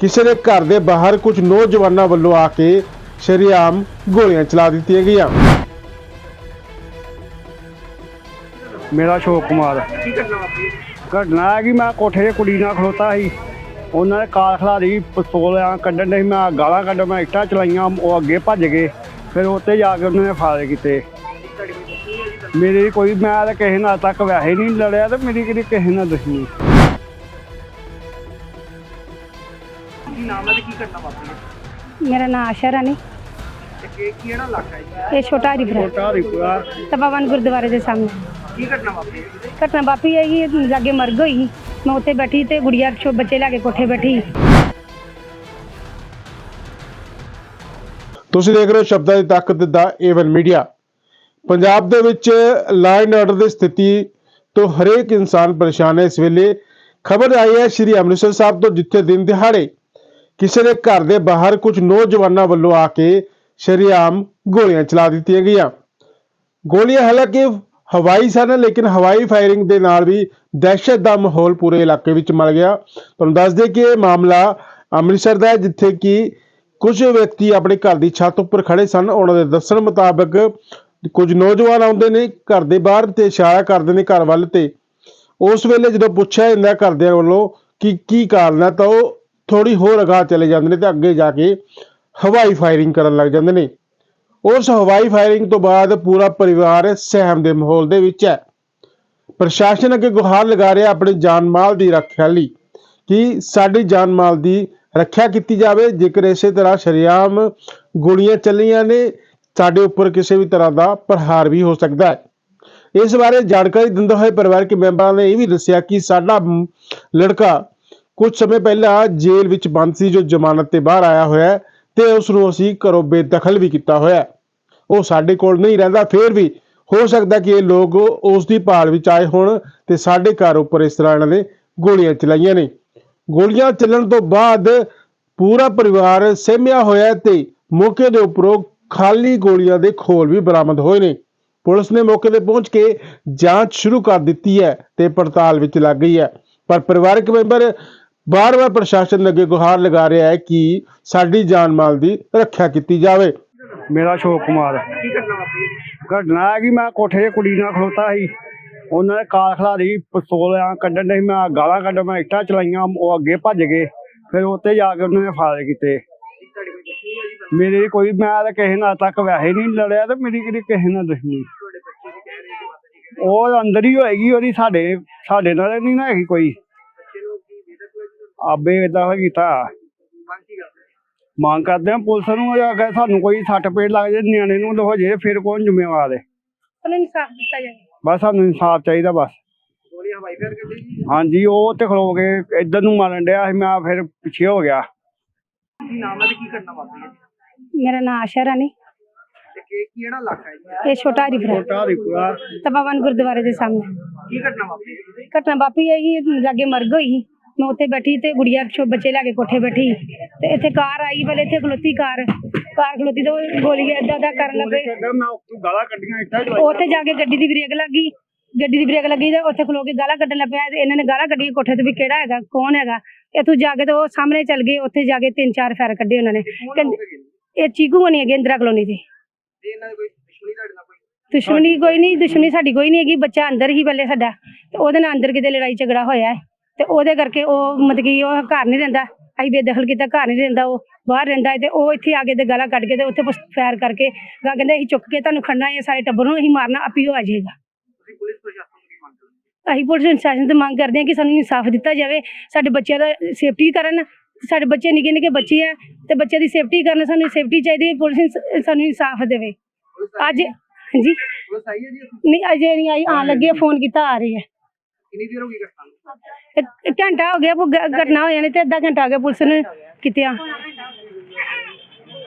ਕਿਸੇ ਦੇ ਘਰ ਦੇ ਬਾਹਰ ਕੁਝ ਨੌਜਵਾਨਾਂ ਵੱਲੋਂ ਆ ਕੇ ਸਰੀਆਮ ਗੋਲੀਆਂ ਚਲਾ ਦਿੱਤੀਆਂ ਗਈਆਂ। ਮੇਰਾ ਸ਼ੋਕ ਕੁਮਾਰ। ਘਟਨਾ ਹੈ ਕਿ ਮੈਂ ਕੋਠੇ 'ਤੇ ਕੁੜੀ ਨਾਲ ਖਲੋਤਾ ਸੀ। ਉਹਨਾਂ ਨੇ ਕਾਰ ਖਲਾਰੀ, ਪਿਸਤੌਲ ਆ ਕੱਢਣ ਦੇ ਮੈਂ ਗਾਲਾਂ ਕੱਢ ਮੈਂ ਇੱਟਾਂ ਚਲਾਈਆਂ, ਉਹ ਅੱਗੇ ਭੱਜ ਗਏ, ਫਿਰ ਉੱਤੇ ਜਾ ਕੇ ਉਹਨਾਂ ਨੇ ਫਾਇਰ ਕੀਤੇ। ਤੁਹਾਡੀ ਮੇਰੀ ਕੋਈ, ਮੈਂ ਤਾਂ ਕਿਸੇ ਨਾਲ ਤੱਕ ਵੈਸੇ ਨਹੀਂ ਲੜਿਆ ਤੇ ਮੇਰੀ ਕਿਹੜੀ ਕਿਸੇ ਨਾਲ ਦੁਸ਼ਮਣੀ ਨਾਮ ਹੈ ਤੇ ਕੀ ਕਰਨਾ ਵਾਪਰੀ ਮੇਰਾ ਨਾਮ ਆਸ਼ਾ ਰਾਣੀ। ਤੇ ਕਿ ਕਿਹੜਾ ਇਲਾਕਾ ਹੈ ਜੀ? ਇਹ ਛੋਟਾ ਹਰੀਪੁਰਾ। ਛੋਟਾ ਰਿਪੂਰਾ ਤਪਾਵਨ ਗੁਰਦੁਆਰੇ ਦੇ ਸਾਹਮਣੇ। ਕੀ ਘਟਨਾ ਵਾਪਰੀ ਘਟਨਾ ਵਾਪਰੀ ਹੈ ਕਿ ਲਾਗੇ ਮਰਗ ਹੋਈ। ਸੀ। ਮੈਂ ਉੱਥੇ ਬੈਠੀ ਤੇ ਗੁੜੀਆ ਛੋ ਬੱਚੇ ਲੈ ਕੇ ਕੋਠੇ ਬੈਠੀ। ਤੁਸੀਂ ਦੇਖ ਰਹੇ ਹੋ ਸ਼ਬਦਾਂ ਦੀ ਤਾਕਤ ਦਾ ਏਵਨ ਮੀਡੀਆ ਪੰਜਾਬ ਦੇ ਵਿੱਚ ਐਂਡ ਆਰਡਰ ਦੀ ਸਥਿਤੀ ਤੋਂ ਹਰੇਕ ਇਨਸਾਨ ਪਰੇਸ਼ਾਨ ਹੈ। ਇਸ ਵੇਲੇ ਖਬਰ ਆਈ ਹੈ ਸ਼੍ਰੀ ਅੰਮ੍ਰਿਤਸਰ ਸਾਹਿਬ ਤੋਂ ਜਿੱਥੇ ਦਿਨ ਦਿਹਾੜੇ ਕਿਸੇ ਦੇ ਘਰ ਦੇ ਬਾਹਰ ਕੁਝ ਨੌਜਵਾਨਾਂ ਵੱਲੋਂ ਆ ਕੇ ਸ਼ਰੇਆਮ ਗੋਲੀਆਂ ਚਲਾ ਦਿੱਤੀਆਂ ਗਈਆਂ। ਗੋਲੀਆਂ ਹਾਲਾਂਕਿ ਹਵਾਈ ਸਨ, ਲੇਕਿਨ ਹਵਾਈ ਫਾਇਰਿੰਗ ਦੇ ਨਾਲ ਵੀ ਦਹਿਸ਼ਤ ਦਾ ਮਾਹੌਲ ਪੂਰੇ ਇਲਾਕੇ ਵਿੱਚ ਮਲ ਗਿਆ। ਤੁਹਾਨੂੰ ਦੱਸ ਦਈਏ ਕਿ ਇਹ ਮਾਮਲਾ ਅੰਮ੍ਰਿਤਸਰ ਦਾ ਹੈ, ਜਿੱਥੇ ਕਿ ਕੁਝ ਵਿਅਕਤੀ ਆਪਣੇ ਘਰ ਦੀ ਛੱਤ ਉੱਪਰ ਖੜੇ ਸਨ। ਉਹਨਾਂ ਦੇ ਦੱਸਣ ਮੁਤਾਬਕ ਕੁਝ ਨੌਜਵਾਨ ਆਉਂਦੇ ਨੇ ਘਰ ਦੇ ਬਾਹਰ ਤੇ ਇਸ਼ਾਰਾ ਕਰਦੇ ਨੇ ਘਰ ਵੱਲ ਤੇ। ਉਸ ਵੇਲੇ ਜਦੋਂ ਪੁੱਛਿਆ ਜਾਂਦਾ ਘਰਦਿਆਂ ਵੱਲੋਂ ਕਿ ਕੀ ਕਾਰਨ ਹੈ, ਤਾਂ ਉਹ ਥੋੜੀ ਹੋਰ ਅਗਾਹ ਚਲੇ ਜਾਂਦੇ ਨੇ ਤੇ ਅੱਗੇ ਜਾ ਕੇ ਹਵਾਈ ਫਾਇਰਿੰਗ ਕਰਨ ਲੱਗ ਜਾਂਦੇ ਨੇ। ਉਸ ਹਵਾਈ ਫਾਇਰਿੰਗ ਤੋਂ ਬਾਅਦ ਪੂਰਾ ਪਰਿਵਾਰ ਸਹਿਮ ਦੇ ਮਾਹੌਲ ਦੇ ਵਿੱਚ ਹੈ। ਪ੍ਰਸ਼ਾਸਨ ਅੱਗੇ ਗੁਹਾਰ ਲਗਾ ਰਿਹਾ ਆਪਣੇ ਜਾਨ ਮਾਲ ਦੀ ਰੱਖਿਆ ਲਈ ਕਿ ਸਾਡੀ ਜਾਨ ਮਾਲ ਦੀ ਰੱਖਿਆ ਕੀਤੀ ਜਾਵੇ। ਜੇਕਰ ਇਸੇ ਤਰ੍ਹਾਂ ਸ਼ਰੇਆਮ ਗੋਲੀਆਂ ਚੱਲੀਆਂ ਨੇ, ਸਾਡੇ ਉੱਪਰ ਕਿਸੇ ਵੀ ਤਰ੍ਹਾਂ ਦਾ ਪ੍ਰਹਾਰ ਵੀ ਹੋ ਸਕਦਾ ਹੈ। ਇਸ ਬਾਰੇ ਜਾਣਕਾਰੀ ਦਿੰਦੇ ਹੋਏ ਪਰਿਵਾਰਕ ਮੈਂਬਰਾਂ ਨੇ ਇਹ ਵੀ ਦੱਸਿਆ ਕਿ ਸਾਡਾ ਲੜਕਾ ਕੁਝ ਸਮੇਂ ਪਹਿਲਾਂ ਜੇਲ੍ਹ ਵਿੱਚ ਬੰਦ ਸੀ ਜੋ ਜ਼ਮਾਨਤ ਤੇ ਬਾਹਰ ਆਇਆ ਹੋਇਆ ਹੈ ਤੇ ਉਸ ਨੂੰ ਅਸੀਂ ਘਰੋਂ ਬੇਦਖਲ ਵੀ ਕੀਤਾ ਹੋਇਆ ਉਹ ਸਾਡੇ ਕੋਲ ਨਹੀਂ ਰਹਿੰਦਾ, ਫੇਰ ਵੀ ਹੋ ਸਕਦਾ ਕਿ ਇਹ ਲੋਕ ਉਸ ਦੀ ਭਾਲ ਵਿੱਚ ਆਏ ਹੋਣ ਤੇ ਸਾਡੇ ਘਰ ਉੱਪਰ ਇਸ ਤਰ੍ਹਾਂ ਇਹਨਾਂ ਨੇ ਗੋਲੀਆਂ ਚਲਾਈਆਂ ਨੇ। ਗੋਲੀਆਂ ਚੱਲਣ ਤੋਂ ਬਾਅਦ ਪੂਰਾ ਪਰਿਵਾਰ ਸਹਿਮਿਆ ਹੋਇਆ ਤੇ ਮੌਕੇ ਦੇ ਉੱਪਰੋਂ ਖਾਲੀ ਗੋਲੀਆਂ ਦੇ ਖੋਲ ਵੀ ਬਰਾਮਦ ਹੋਏ ਨੇ। ਪੁਲਿਸ ਨੇ ਮੌਕੇ ਤੇ ਪਹੁੰਚ ਕੇ ਜਾਂਚ ਸ਼ੁਰੂ ਕਰ ਦਿੱਤੀ ਹੈ ਤੇ ਪੜਤਾਲ ਵਿੱਚ ਲੱਗ ਗਈ ਹੈ। ਪਰ ਪਰਿਵਾਰਕ ਮੈਂਬਰ ਬਾਰ-ਬਾਰ ਪ੍ਰਸ਼ਾਸਨ ਅੱਗੇ ਗੁਹਾਰ ਲਗਾ ਰਿਹਾ ਹੈ ਕਿ ਸਾਡੀ ਜਾਨ ਮਾਲ ਦੀ ਰੱਖਿਆ ਕੀਤੀ ਜਾਵੇ। ਮੇਰਾ ਸ਼ੋਕ ਕੁਮਾਰ। ਘਟਨਾ ਹੈ ਕਿ ਮੈਂ ਕੋਠੇ 'ਤੇ ਕੁੜੀ ਨਾਲ ਖਲੋਤਾ ਸੀ। ਉਹਨਾਂ ਨੇ ਕਾਰ ਖਲਾਰੀ ਪਿਸਤੌਲ ਕੱਢਣ ਦੇ ਮੈਂ ਗਾਲਾਂ ਕੱਢ ਮੈਂ ਇੱਟਾਂ ਚਲਾਈਆਂ, ਉਹ ਅੱਗੇ ਭੱਜ ਗਏ, ਫਿਰ ਉੱਤੇ ਜਾ ਕੇ ਉਹਨਾਂ ਨੇ ਫਾਇਰ ਕੀਤੇ। ਤੁਹਾਡੀ ਕੋਈ ਮੇਰੀ ਕੋਈ, ਮੈਂ ਤਾਂ ਕਿਸੇ ਨਾਲ ਤੱਕ ਵੈਸੇ ਨਹੀਂ ਲੜਿਆ ਤੇ ਮੇਰੀ ਕਿਹੜੀ ਕਿਸੇ ਨਾਲ ਦੁਸ਼ਮਣੀ ਉਹ ਅੰਦਰ ਹੀ ਹੋਏਗੀ, ਉਹਦੀ ਸਾਡੇ ਸਾਡੇ ਨਾਲ ਨਹੀਂ ਨਾ ਹੈਗੀ ਕੋਈ ਬੱਚੇ ਨੂੰ ਕੀ ਬੇਦਕ ਹੋਏ ਆਬੇ ਇਦਾਂ ਕੀਤਾ। ਮੰਗ ਕਰਦੇ ਆ ਪੁਲਿਸ ਨੂੰ ਅਗਰ ਸਾਨੂੰ ਕੋਈ ਸੱਟ ਪੇਟ ਲੱਗ ਜੇ ਨਿਆਣੇ ਨੂੰ ਹੋ ਜੇ ਫਿਰ ਕੌਣ ਜ਼ਿੰਮੇਵਾਰ ਹੈ ਉਹਨੂੰ ਇਨਸਾਫ ਦਿੱਤਾ ਜਾਵੇ। ਬਸ ਸਾਨੂੰ ਇਨਸਾਫ ਚਾਹੀਦਾ ਬਸ। ਜੀ? ਹਾਂਜੀ ਉਹ ਤੇ ਖਲੋ ਕੇ ਇੱਧਰ ਨੂੰ ਮਾਰਨ ਡਿਆ ਸੀ ਮੈਂ ਫਿਰ ਪਿੱਛੇ ਹੋ ਗਿਆ। ਮੇਰਾ ਨਾਮ ਆਸ਼ਾ ਰਾਣੀ। ਕਿਹੜਾ ਇਲਾਕਾ ਹੈ ਜੀ? ਇਹ ਛੋਟਾ ਹਰੀਪੁਰਾ। ਛੋਟਾ ਰਿਪੂਰਾ ਤਪਾਵਨ ਗੁਰਦੁਆਰੇ ਦੇ ਸਾਹਮਣੇ। ਕੀ ਘਟਨਾ ਵਾਪਰੀ ਹੈ ਜੀ? ਘਟਨਾ ਵਾਪਰੀ ਹੈ ਕਿ ਲਾਗੇ ਮਰਗ ਹੋਈ ਸੀ। ਮੈਂ ਉੱਥੇ ਬੈਠੀ ਤੇ ਗੁੜੀਆ ਛੋ ਬੱਚੇ ਲੈ ਕੇ ਕੋਠੇ ਬੈਠੀ ਤੇ ਇੱਥੇ ਕਾਰ ਆਈ ਪਹਿਲੇ ਇੱਥੇ ਖਲੋਤੀ ਕਾਰ ਕਾਰ ਖਲੋਤੀ ਤੇ ਉਹ ਗੋਲੀ ਏਦਾਂ ਏਦਾਂ ਕਰਨ ਲੱਗੇ ਗਾਲਾਂ ਕੱਢੀਆਂ ਉੱਥੇ ਜਾ ਕੇ ਗੱਡੀ ਦੀ ਬ੍ਰੇਕ ਲੱਗੀ ਗੱਡੀ ਦੀ ਬ੍ਰੇਕ ਲੱਗੀ ਤੇ ਉੱਥੇ ਖਲੋ ਕੇ ਗਾਲਾਂ ਕੱਢਣ ਲੱਗ ਪਿਆ ਤੇ ਇਹਨਾਂ ਨੇ ਗਾਲਾਂ ਕੱਢੀਆਂ ਕੋਠੇ ਤੇ ਵੀ ਕਿਹੜਾ ਹੈਗਾ ਕੌਣ ਹੈਗਾ। ਇੱਥੋਂ ਜਾ ਕੇ ਤੇ ਉਹ ਸਾਹਮਣੇ ਚੱਲ ਗਏ ਉੱਥੇ ਜਾ ਕੇ ਤਿੰਨ ਚਾਰ ਫੈਰ ਕੱਢੇ ਉਹਨਾਂ ਨੇ। ਇਹ ਚੀਕੂ ਬਣੀ ਹੈਗੀ ਇੰਦਰਾ ਕਲੋਨੀ ਦੀ। ਦੀ ਦੁਸ਼ਮਣੀ ਕੋਈ? ਦੁਸ਼ਮਣੀ ਕੋਈ ਨਹੀਂ ਦੁਸ਼ਮਣੀ ਸਾਡੀ ਕੋਈ ਨਹੀਂ ਹੈਗੀ ਬੱਚਾ ਅੰਦਰ ਹੀ ਬੱਲੇ ਸਾਡਾ ਤੇ ਉਹਦੇ ਨਾਲ ਅੰਦਰ ਕਿਤੇ ਲੜਾਈ ਝਗੜਾ ਹੋਇਆ ਹੈ। ਤੇ ਉਹਦੇ ਕਰਕੇ ਉਹ ਮਤਲਬ ਕਿ ਉਹ ਘਰ ਨਹੀਂ ਰਹਿੰਦਾ। ਅਸੀਂ ਬੇਦਖਲ ਕੀਤਾ ਘਰ ਨਹੀਂ ਰਹਿੰਦਾ ਉਹ ਬਾਹਰ ਰਹਿੰਦਾ ਤੇ ਉਹ ਇੱਥੇ ਆ ਕੇ ਤੇ ਗਾਲਾਂ ਕੱਢ ਕੇ ਤੇ ਉੱਥੇ ਫਾਇਰ ਕਰਕੇ ਗਾ ਕਹਿੰਦੇ ਅਸੀਂ ਚੁੱਕ ਕੇ ਤੁਹਾਨੂੰ ਖੜਨਾ ਹੈ ਸਾਰੇ ਟੱਬਰ ਨੂੰ ਅਸੀਂ ਮਾਰਨਾ ਆਪੀ ਹੋ ਆ ਜਾਏਗਾ। ਅਸੀਂ ਪੁਲਿਸ ਪ੍ਰਸ਼ਾਸਨ ਤੋਂ ਮੰਗ ਕਰਦੇ ਹਾਂ ਕਿ ਸਾਨੂੰ ਇਨਸਾਫ ਦਿੱਤਾ ਜਾਵੇ ਸਾਡੇ ਬੱਚਿਆਂ ਦਾ ਸੇਫਟੀ ਕਰਨ ਸਾਡੇ ਬੱਚੇ ਨਿੱਕੇ ਨਿੱਕੇ ਬੱਚੇ ਆ ਤੇ ਬੱਚਿਆਂ ਦੀ ਸੇਫਟੀ ਕਰਨ ਸਾਨੂੰ ਸੇਫਟੀ ਚਾਹੀਦੀ ਹੈ ਪੁਲਿਸ ਸਾਨੂੰ ਇਨਸਾਫ ਦੇਵੇ। ਅੱਜ ਹਾਂਜੀ? ਨਹੀਂ ਅਜੇ ਨਹੀਂ ਆਈ ਆਣ ਲੱਗੇ ਫੋਨ ਕੀਤਾ ਆ ਰਹੀ ਹੈ। ਕਿੰਨੀ ਦੇਰ ਹੋ ਗਈ ਇੱਕ ਘੰਟਾ ਹੋ ਗਿਆ ਉਹ ਘਟਨਾ ਹੋ ਜਾਣੀ ਤੇ ਅੱਧਾ ਘੰਟਾ ਹੋ ਗਿਆ ਪੁਲਿਸ ਨੇ ਕਿਤਿਆ।